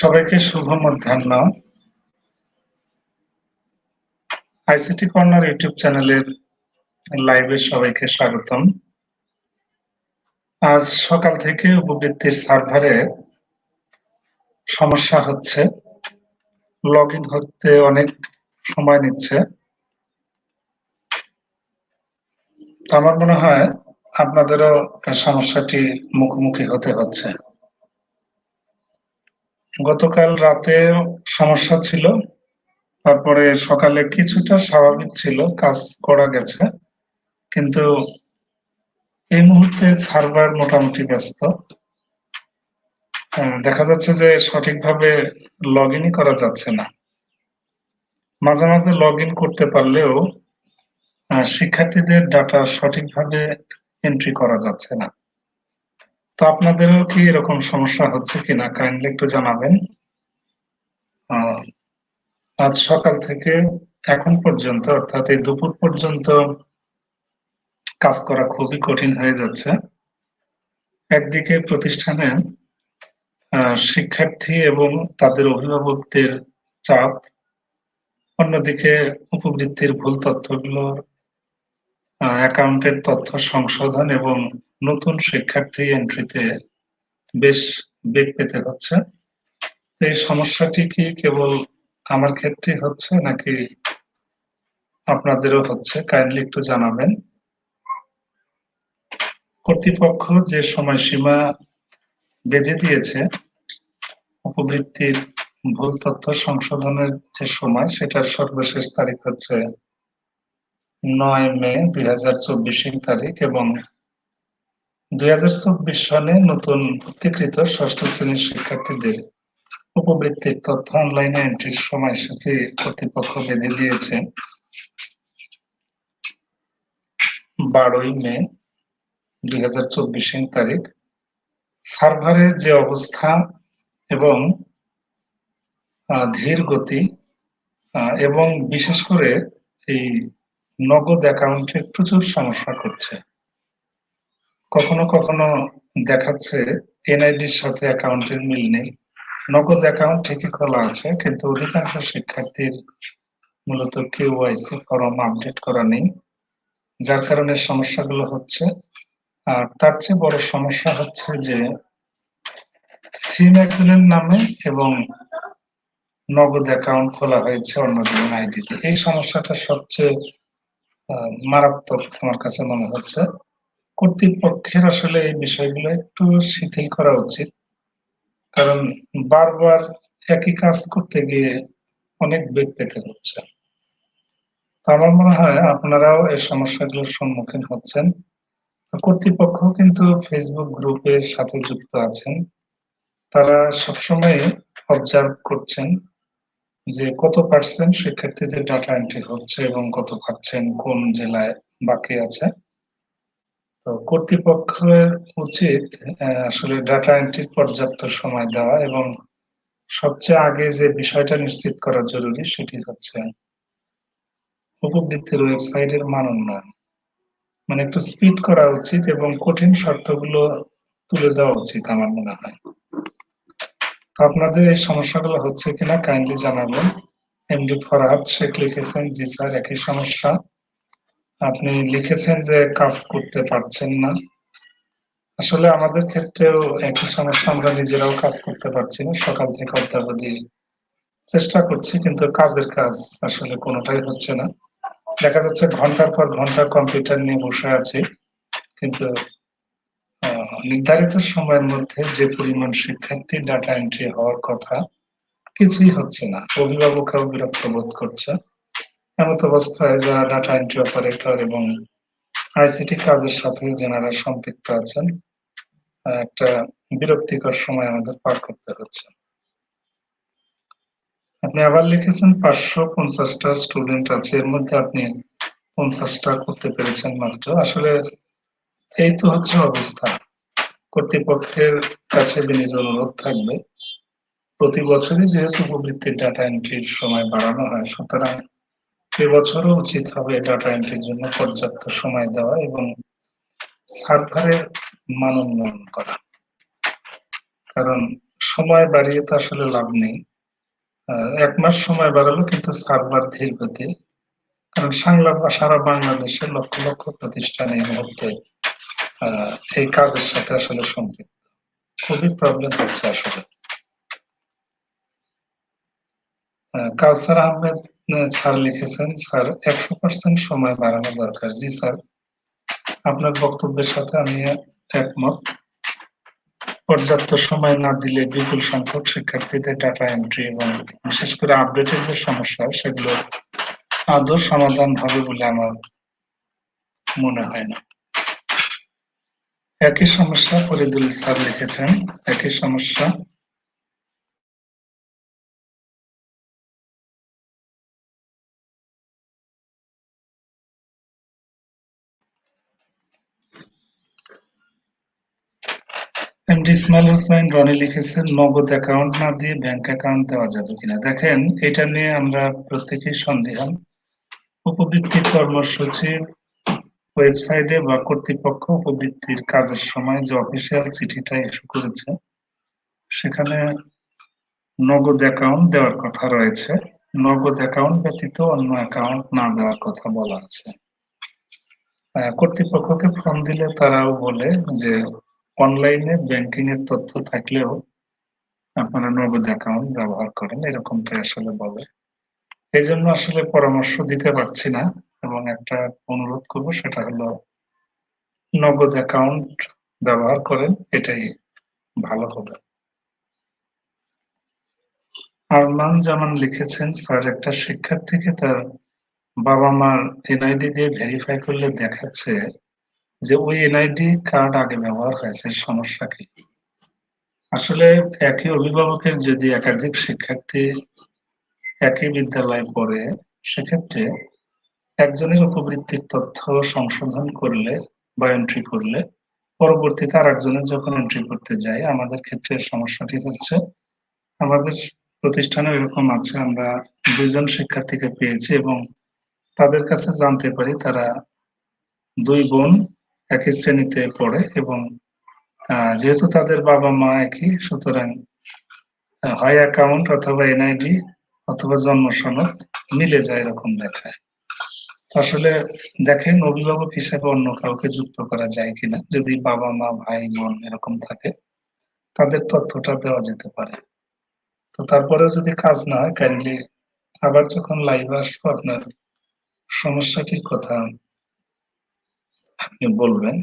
সবাইকে শুভ মধ্যাহ্ন ICT corner YouTube চ্যানেলের লাইভে সবাইকে স্বাগতম। আজ সকাল থেকে উপবৃত্তির সার্ভারে সমস্যা হচ্ছে। লগ ইন হতে অনেক সময় নিচ্ছে। আমার মনে হয় আপনাদেরও সমস্যাটি মুখোমুখি হতে হচ্ছে। গতকাল রাতে সমস্যা ছিল। তারপরে সকালে কিছুটা স্বাভাবিক ছিল, কাজ করা গেছে। কিন্তু এই মুহূর্তে সার্ভার মোটামুটি ব্যস্ত। দেখা যাচ্ছে যে সঠিকভাবে লগ ইনই করা যাচ্ছে না। মাঝে মাঝে লগ ইন করতে পারলেও শিক্ষার্থীদের ডাটা সঠিকভাবে এন্ট্রি করা যাচ্ছে না। তো আপনাদেরও কি এরকম সমস্যা হচ্ছে কিনা? কাইন্ডলি একটু জানাবেন। আজ সকাল থেকে এখন পর্যন্ত, অর্থাৎ এই দুপুর পর্যন্ত কাজ করা খুবই কঠিন হয়ে যাচ্ছে। একদিকে প্রতিষ্ঠানে শিক্ষার্থী এবং তাদের অভিভাবকদের চাপ, অন্যদিকে উপবৃত্তির ভুল তথ্যগুলো অ্যাকাউন্টের তথ্য সংশোধন এবং নতুন শিক্ষার্থী এন্ট্রিতে বেশ বেগ পেতে হচ্ছে। এই সমস্যাটি কি কেবল আমার ক্ষেত্রে হচ্ছে, নাকি আপনাদেরও হচ্ছে? কাইন্ডলি একটু জানাবেন। কর্তৃপক্ষ যে সময়সীমা বেঁধে দিয়েছে, উপবৃত্তির ভুল তথ্য সংশোধনের যে সময়, সেটার সর্বশেষ তারিখ হচ্ছে নয় মে দুই হাজার চব্বিশ তারিখ এবং দুই সনে নতুন ভর্তিকৃত ষষ্ঠ শ্রেণির শিক্ষার্থীদের উপবৃত্তির তথ্য অনলাইনে এন্ট্রির সময়সূচি কর্তৃপক্ষ বেঁধে দিয়েছে। বারোই মে দুই হাজার চব্বিশ তারিখ। সার্ভারের যে অবস্থা এবং ধীর গতি এবং বিশেষ করে এই নগদ অ্যাকাউন্টে প্রচুর সমস্যা করছে। কখনো কখনো দেখাচ্ছে এনআইডির সাথে অ্যাকাউন্টের মিল নেই। নগদ অ্যাকাউন্ট ঠিকই খোলা আছে, কিন্তু অধিকাংশ শিক্ষার্থীর মূলত কেওয়াইসি ফর্ম আপডেট করা নেই, যার কারণে সমস্যাগুলো হচ্ছে। আর তার চেয়ে বড় সমস্যা হচ্ছে যে সিম একজনের নামে এবং নগদ অ্যাকাউন্ট খোলা হয়েছে অন্যজনের আইডিতে এই সমস্যাটা সবচেয়ে মারাত্মক আমার কাছে মনে হচ্ছে। কর্তৃপক্ষের আসলে এই বিষয়গুলো একটু শিথিল করা উচিত। কারণ বারবার একই কাজ করতে গিয়ে অনেক বেগ পেতে হচ্ছে। আমার মনে হয় আপনারাও এই সমস্যাগুলোর সম্মুখীন হচ্ছেন। কর্তৃপক্ষ কিন্তু ফেসবুক গ্রুপের সাথে যুক্ত আছেন। তারা সবসময় অবজার্ভ করছেন যে কত পার্সেন্ট শিক্ষার্থীদের ডাটা এন্ট্রি হচ্ছে এবং কত পার্সেন্ট কোন জেলায় বাকি আছে। তো কর্তৃপক্ষের উচিত আসলে ডাটা এন্ট্রির পর্যাপ্ত সময় দেওয়া এবং সবচেয়ে আগে যে বিষয়টা নিশ্চিত করা জরুরি সেটি হচ্ছে উপবৃত্তির ওয়েবসাইটের মান উন্নয়ন। মানে একটু স্পিড করা উচিত এবং কঠিন শর্তগুলো তুলে দেওয়া উচিত আমার মনে হয়। তো আপনাদের এই সমস্যাগুলো হচ্ছে কিনা কাইন্ডলি জানাবেন। এমডি ফরহাদ শেখ লিখেছেন জি স্যার একই সমস্যা। আপনি লিখেছেন যে কাজ করতে পারছেন না। আসলে আমাদের ক্ষেত্রেও একই সমস্যা, আমরা নিজেরাও কাজ করতে পারছি না। সকাল থেকে অদ্যাবধি চেষ্টা করছি, কিন্তু কাজের কাজ আসলে কোনোটাই হচ্ছে না। দেখা যাচ্ছে ঘণ্টার পর ঘণ্টা কম্পিউটার নিয়ে বসে আছি, কিন্তু নির্ধারিত সময়ের মধ্যে যে পরিমাণ শিক্ষার্থী ডাটা এন্ট্রি হওয়ার কথা কিছুই হচ্ছে না। অভিভাবকরাও বিরক্ত বোধ করছে। এমত অবস্থায় যারা ডাটা এন্ট্রি অপারেটর এবং আইসিটি কাজের সাথে যেনারা সম্পৃক্ত আছেন একটা বিরক্তিকর সময় আমাদের পার করতে হচ্ছে। আপনি আবার লিখেছেন, পাঁচশো পঞ্চাশটা স্টুডেন্ট আছে, এর মধ্যে আপনি পঞ্চাশটা করতে পেরেছেন মাত্র। আসলে এই তো হচ্ছে অবস্থা। কর্তৃপক্ষের কাছে বিনীত অনুরোধ থাকবে, প্রতি বছরই যেহেতু উপবৃত্তির ডাটা এন্ট্রির সময় বাড়ানো হয়, সুতরাং এবছরও উচিত হবে ডাটা এন্ট্রির জন্য পর্যাপ্ত সময় দেওয়া এবং সার্ভারের মান উন্নয়ন করা। কারণ সময় বাড়িয়ে তো আসলে লাভ নেই। এক মাস সময় বাড়ালো কিন্তু সার্ভার ধীর গতি। কারণ সাংলা সারা বাংলাদেশের লক্ষ লক্ষ প্রতিষ্ঠান এই মুহূর্তে এই কাজের সাথে আসলে সম্পৃক্ত। খুবই প্রবলেম হচ্ছে আসলে। কাউসার আহমেদ স্যার লিখেছেন। স্যার একশো পার্সেন্ট সময় বাড়ানো দরকার। জি, স্যার। আপনার বক্তব্যের সাথে আমি একমত। পর্যাপ্ত সময় না দিলে বিপুল সংখ্যক শিক্ষার্থীদের ডাটা এন্ট্রি এবং বিশেষ করে আপডেটের যে সমস্যা, সেগুলো আদৌ সমাধান হবে বলে আমার মনে হয় না। একই সমস্যা ফরিদুল স্যার লিখেছেন। একই সমস্যা এমডি ইসমাইল হোসেন রনি লিখেছেন, নগদ অ্যাকাউন্ট না দিয়ে ব্যাংক অ্যাকাউন্ট দেওয়া যাবে কিনা। দেখেন, এটা নিয়ে আমরা প্রত্যেকেই সন্দেহান। উপবৃত্তি কর্মসূচির ওয়েবসাইটে বা কর্তৃপক্ষ উপবৃত্তির কাজের সময় যে অফিসিয়াল চিঠিটা ইস্যু করেছে, সেখানে নগদ অ্যাকাউন্ট দেওয়ার কথা রয়েছে। নগদ অ্যাকাউন্ট ব্যতীত অন্য অ্যাকাউন্ট না দেওয়ার কথা বলা আছে। কর্তৃপক্ষকে ফোন দিলে তারাও বলে যে অনলাইনে ব্যাংকিং এর তথ্য থাকলেও আপনারা নগদ অ্যাকাউন্ট ব্যবহার করেন, এরকমটাই আসলে বলে। এই জন্য আসলে পরামর্শ দিতে পারছি না এবং একটা অনুরোধ করব, সেটা হলো নগদ অ্যাকাউন্ট ব্যবহার করেন, এটাই ভালো হবে। আরমান জামান লিখেছেন, স্যার, একটা শিক্ষার্থীকে তার বাবা মার এনআইডি দিয়ে ভেরিফাই করলে দেখাচ্ছে যে ওই এনআইডি কার্ড আগে ব্যবহার হয়েছে সমস্যা কি আসলে একই অভিভাবকের যদি একাধিক শিক্ষার্থী একই বিদ্যালয়ে পড়ে, সেক্ষেত্রে একজনের উপবৃত্তির তথ্য সংশোধন করলে বা এন্ট্রি করলে, পরবর্তীতে আর একজনের যখন এন্ট্রি করতে যায়, আমাদের ক্ষেত্রে সমস্যাটি হচ্ছে, আমাদের প্রতিষ্ঠানে এরকম আছে, আমরা দুইজন শিক্ষার্থীকে পেয়েছি এবং তাদের কাছে জানতে পারি তারা দুই বোন একই শ্রেণীতে পড়ে এবং যেহেতু তাদের বাবা মা একই, সুতরাং হয় অ্যাকাউন্ট অথবা এনআইডি অথবা জন্ম সনদ মিলে যায় এরকম দেখায়। আসলে দেখেন অভিভাবক হিসেবে অন্য কাউকে যুক্ত করা যায় কিনা, যদি বাবা মা, ভাই, বোন এরকম থাকে, তাদের তথ্যটা দেওয়া যেতে পারে। তো তারপরেও যদি কাজ না হয় কাইন্ডলি আবার যখন লাইভ আসব, আপনার সমস্যাটির কথা আপনি বলবেন,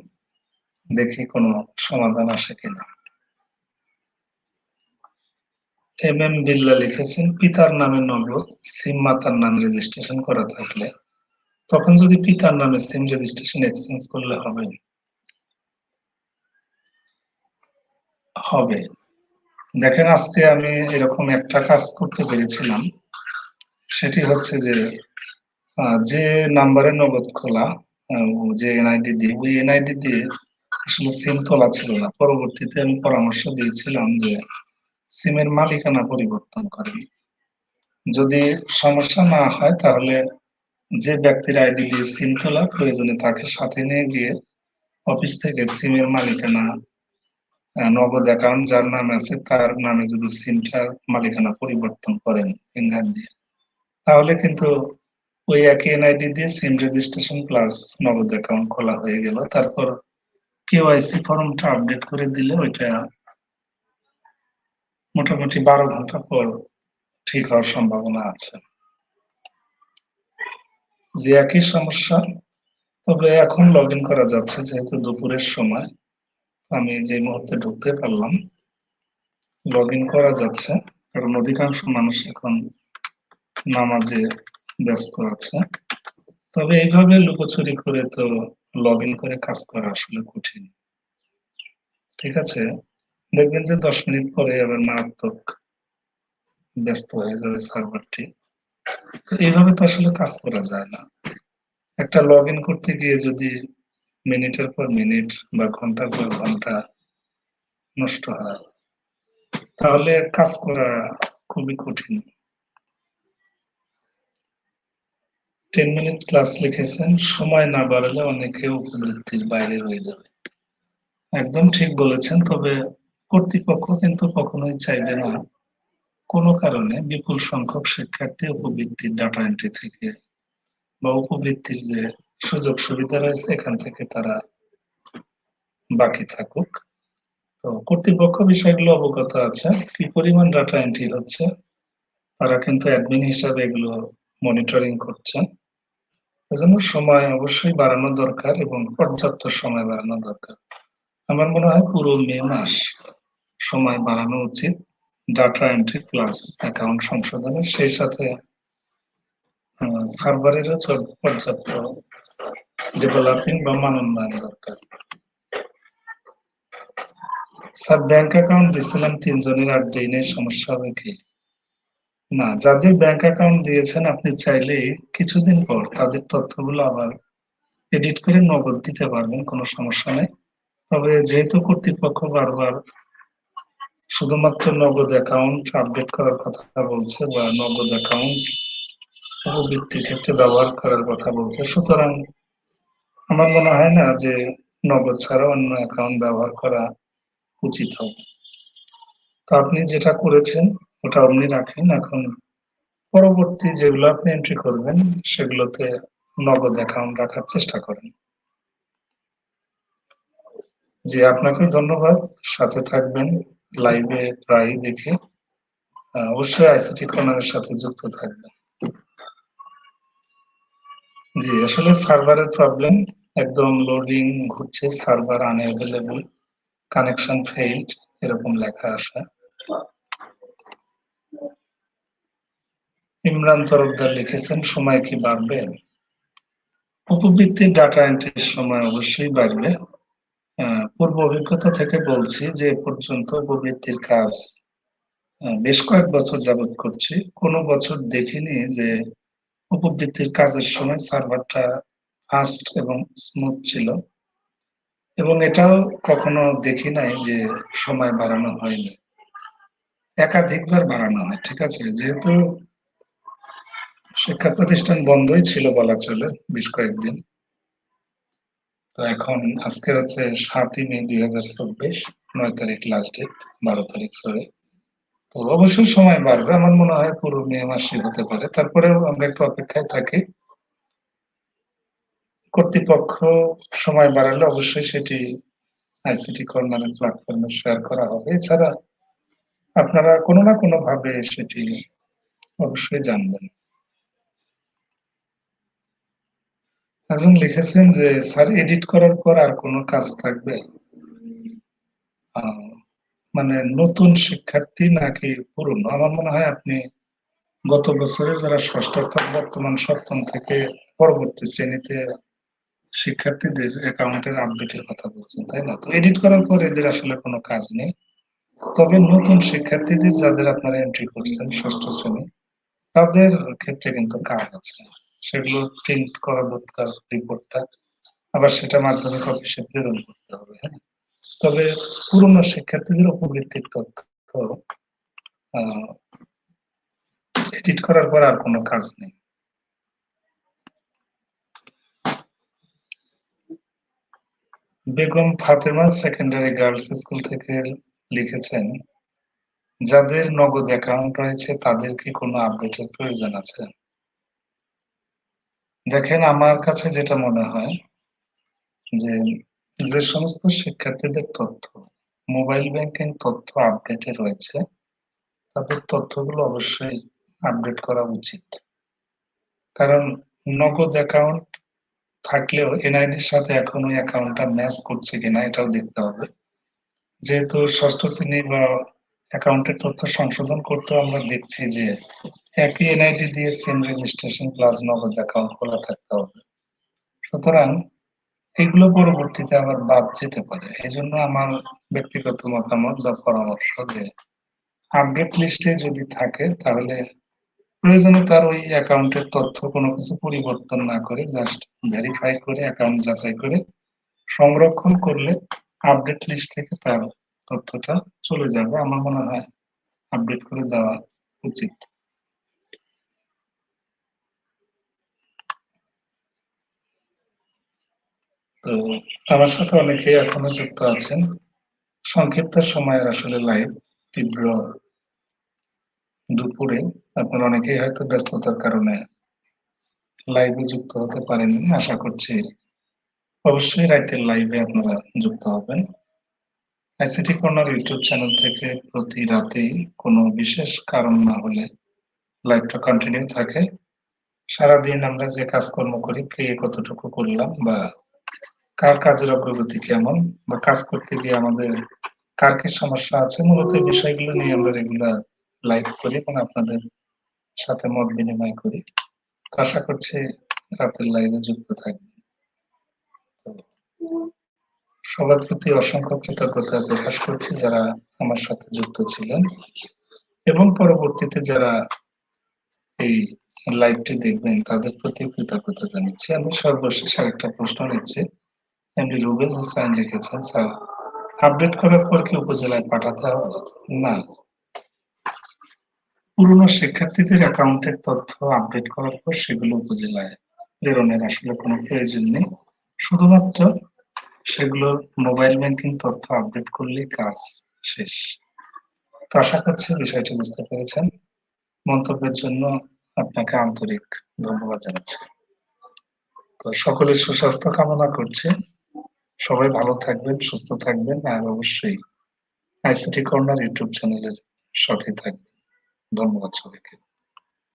দেখি কোনো সমাধান আসে কিনা। এম এম বিল্লা লিখেছেন, পিতার নামে নগদ সিম মাতার নাম রেজিস্ট্রেশন করা থাকলে, তখন যদি পিতার নামে সিম রেজিস্ট্রেশন এক্সচেঞ্জ করলে হবে। হবে। দেখেন, আজকে আমি এরকম একটা কাজ করতে পেরেছিলাম। সেটি হচ্ছে যে যে নাম্বারে নগদ খোলা যে এনআইডি দিয়ে, ওই এনআইডি দিয়ে আসলে সিম তোলা ছিল না। পরবর্তীতে আমি পরামর্শ দিয়েছিলাম যে সিমের মালিকানা পরিবর্তন করেন। যদি সমস্যা না হয়, তাহলে যে ব্যক্তির আইডি দিয়ে সিম তোলা প্রয়োজনে তাকে সাথে নিয়ে গিয়ে অফিস থেকে সিমের মালিকানা নগদ অ্যাকাউন্ট যার নামে আছে, তার নামে যদি সিমটার মালিকানা পরিবর্তন করেন ফিঙ্গার দিয়ে, তাহলে কিন্তু ওই একই এনআইডি দিয়ে SIM registration plus Nagad account খোলা হয়ে গেল। তারপর কেওয়াইসি ফর্মটা আপডেট করে দিলে ওইটা মোটামুটি বারো ঘণ্টা পর ঠিক হওয়ার সম্ভাবনা আছে। যে একই সমস্যা, তবে এখন লগ করা যাচ্ছে যেহেতু দুপুরের সময় আমি যে মুহূর্তে ঢুকতে পারলাম লগ করা যাচ্ছে। কারণ অধিকাংশ মানুষ এখন নামাজে ব্যস্ত আছে। তবে এইভাবে লুকোচুরি করে তো লগ ইন করে কাজ করা আসলে কঠিন। ঠিক আছে? দেখবেন যে দশ মিনিট পরে আবার মারাত্মক ব্যস্ত হয়ে যাবে সার্ভারটি। তো এইভাবে তো আসলে কাজ করা যায় না। একটা লগ ইন করতে গিয়ে যদি মিনিটের পর মিনিট বা ঘণ্টার পর ঘণ্টা নষ্ট হয়, তাহলে কাজ করা খুবই কঠিন। টেন মিনিট ক্লাস লিখেছেন, সময় না বাড়ালে অনেকে উপবৃত্তির বাইরে রয়ে যাবে। একদম ঠিক বলেছেন, তবে কর্তৃপক্ষ কিন্তু কখনোই চাইবে না। কোনো কারণে বিপুল সংখ্যক শিক্ষার্থী উপবৃত্তির ডাটা এন্ট্রি থেকে বা উপবৃত্তির যে সুযোগ সুবিধা রয়েছে, এখান থেকে তারা বাকি থাকুক। তো কর্তৃপক্ষ বিষয়গুলো অবগত আছে কি পরিমাণ ডাটা এন্ট্রি হচ্ছে, তারা কিন্তু অ্যাডমিন হিসাবে এগুলো মনিটরিং করছেন। এজন্য সময় অবশ্যই বাড়ানো দরকার এবং পর্যাপ্ত সময় বাড়ানো দরকার। আমার মনে হয় পুরো মে মাস সময় বাড়ানো উচিত। ডাটা এন্ট্রি প্লাস অ্যাকাউন্ট সংশোধনের, সেই সাথে সার্ভারেরও পর্যাপ্ত ডেভেলপিং বা মানোন্নয়ন দরকার। স্যার ব্যাংক অ্যাকাউন্ট দিছিলাম তিনজনের আর দিনের, সমস্যা হবে কি? না, যাদের ব্যাংক অ্যাকাউন্ট দিয়েছেন, আপনি চাইলে কিছুদিন পর তাদের তথ্যগুলো আবার এডিট করে নগদ দিতে পারবেন, কোনো সমস্যা নেই। তবে যেহেতু কর্তৃপক্ষ বারবার শুধুমাত্র নগদ অ্যাকাউন্ট আপডেট করার কথা বলছে বা নগদ অ্যাকাউন্ট উপবৃত্তির ক্ষেত্রে ব্যবহার করার কথা বলছে, সুতরাং আমার মনে হয় না যে নগদ ছাড়া অন্য অ্যাকাউন্ট ব্যবহার করা উচিত হবে। তো আপনি যেটা করেছেন ওটা অমনি রাখেন, এখন পরবর্তী যেগুলো আপনি এন্ট্রি করবেন, সেগুলোতে নগদ অ্যাকাউন্ট রাখার চেষ্টা করেন। জি, আপনাকে ধন্যবাদ। সাথে থাকবেন লাইভে প্রায় দেখে। অবশ্যই আইসিটি কর্নারের সাথে যুক্ত থাকবেন। জি, আসলে সার্ভারের প্রবলেম একদম লোডিং ঘুরছে, সার্ভার আনএভেলেবল কানেকশন ফেইল্ড এরকম লেখা আসে ইমরান তরফদার লিখেছেন, সময় কি বাড়বে? উপবৃত্তির ডাটা এন্ট্রির সময় অবশ্যই বাড়বে। পূর্ব অভিজ্ঞতা থেকে বলছি যে পর্যন্ত উপবৃত্তির কাজ বেশ কয়েক বছর যাবৎ করছি। কোনো বছর দেখিনি যে উপবৃত্তির কাজের সময় সার্ভারটা ফাস্ট এবং স্মুথ ছিল। এবং এটাও কখনো দেখি নাই যে সময় বাড়ানো হয়নি। একাধিকবার বাড়ানো হয়, ঠিক আছে? যেহেতু শিক্ষা প্রতিষ্ঠান বন্ধই ছিল বলা চলে বেশ কয়েকদিন। তো এখন আজকে হচ্ছে সাতই মে দুই হাজার চব্বিশ, নয় তারিখ লাস্ট ডেট বারো তারিখ সরি তো অবশ্যই সময় বাড়বে, আমার মনে হয় পুরো মে মাসে হতে পারে। তারপরেও আমরা একটু অপেক্ষায় থাকি। কর্তৃপক্ষ সময় বাড়ালে অবশ্যই সেটি আইসিটি কর্নারের প্ল্যাটফর্মে শেয়ার করা হবে। এছাড়া আপনারা কোনো না কোনো ভাবে সেটি অবশ্যই জানবেন। একজন লিখেছেন যে, স্যার এডিট করার পর আর কোনো কাজ থাকবে মানে নতুন শিক্ষার্থী নাকি পুরনো? আমার মনে হয় আপনি গত বছরে যারা ষষ্ঠ বর্তমান সপ্তম থেকে পরবর্তী শ্রেণীতে শিক্ষার্থীদের অ্যাকাউন্টের আপডেটের কথা বলছেন, তাই না? তো এডিট করার পর এদের আসলে কোনো কাজ নেই। তবে নতুন শিক্ষার্থীদের যাদের আপনারা এন্ট্রি করছেন ষষ্ঠ শ্রেণি, তাদের ক্ষেত্রে কিন্তু কাজ আছে। সেগুলো প্রিন্ট করা দরকার রিপোর্টটা আবার সেটা মাধ্যমিক অফিসে প্রেরণ করতে হবে হ্যাঁ? তবে পুরনো শিক্ষার্থীদের উপবৃত্তির তথ্য এডিট করার পর আর কোনো কাজ নেই। Begum Fatema secondary girls school থেকে লিখেছেন, যাদের নগদ অ্যাকাউন্ট রয়েছে তাদের কি কোনো আপডেটের প্রয়োজন আছে? দেখেন, আমার কাছে যেটা মনে হয় যে যে সমস্ত শিক্ষার্থীদের তথ্য, মোবাইল ব্যাংকিং তথ্য আপডেটে রয়েছে, তাদের তথ্যগুলো অবশ্যই আপডেট করা উচিত। কারণ নগদ অ্যাকাউন্ট থাকলেও এনআইডির সাথে এখন ওই অ্যাকাউন্টটা ম্যাচ করছে কিনা এটাও দেখতে হবে। যেহেতু ষষ্ঠ শ্রেণি বা অ্যাকাউন্টের তথ্য সংশোধন করতে আমরা দেখছি যে একই এনআইডি দিয়ে SIM registration plus Nagad account খোলা থাকতে হবে। সুতরাং এগুলো পরবর্তীতে আবার বাদ যেতে পারে। এই জন্য আমার ব্যক্তিগত মতামত বা পরামর্শ যে আপডেট লিস্টে যদি থাকে, তাহলে প্রয়োজনে তার ওই অ্যাকাউন্টের তথ্য কোনো কিছু পরিবর্তন না করে জাস্ট ভেরিফাই করে অ্যাকাউন্ট যাচাই করে সংরক্ষণ করলে আপডেট লিস্ট থেকে তার তথ্যটা চলে যাবে, আমার মনে হয় আপডেট করে দেওয়া উচিত। তো আমার সাথে অনেকেই এখনও যুক্ত আছেন। সংক্ষিপ্ত সময়ের আসলে লাইভ তীব্র দুপুরে আপনার অনেকেই হয়তো ব্যস্ততার কারণে লাইভে যুক্ত হতে পারেননি, আশা করছি অবশ্যই রাতের লাইভে আপনারা যুক্ত হবেন। আইসিটি কর্নার ইউটিউব চ্যানেল থেকে প্রতি রাতেই কোনো বিশেষ কারণ না হলে লাইভটা কন্টিনিউ থাকে। সারাদিন আমরা যে কাজকর্ম করি, কে কতটুকু করলাম বা কার কাজের অগ্রগতি কেমন বা কাজ করতে গিয়ে আমাদের কার কি সমস্যা আছে, মূলত বিষয়গুলো নিয়ে আমরা রেগুলার লাইভ করি এবং আপনাদের সাথে মত বিনিময় করি। আশা করছি রাতের লাইভে যুক্ত থাকবেন। তো সবার প্রতি অসংখ্য কৃতজ্ঞতা প্রকাশ করছি যারা আমার সাথে যুক্ত ছিলেন। এবং পরবর্তীতে যারা এই লাইভটি দেখবেন, তাদের প্রতি কৃতজ্ঞতা জানাচ্ছি। আমি সর্বশেষ আরেকটা প্রশ্ন নিচ্ছি। এমডি রুবেল হোসেন লিখেছেন, স্যার আপডেট করার পর কি উপজেলায় পাঠাতে হবে? না। পুরনো শিক্ষার্থীদের অ্যাকাউন্টের তথ্য আপডেট করার পর সেগুলো উপজেলায় প্রেরণের আসলে কোনো প্রয়োজন নেই। শুধুমাত্র সেগুলো মোবাইল ব্যাংকিং তথ্য আপডেট করলেই কাজ শেষ। তো আশা করছি বিষয়টি বুঝতে পেরেছেন। মন্তব্যের জন্য আপনাকে আন্তরিক ধন্যবাদ জানাচ্ছি। তো সকলের সুস্বাস্থ্য কামনা করছি। সবাই ভালো থাকবেন, সুস্থ থাকবেন, আর অবশ্যই আইসিটি কর্নার ইউটিউব চ্যানেলের সাথে থাকবেন। ধন্যবাদ সবাইকে।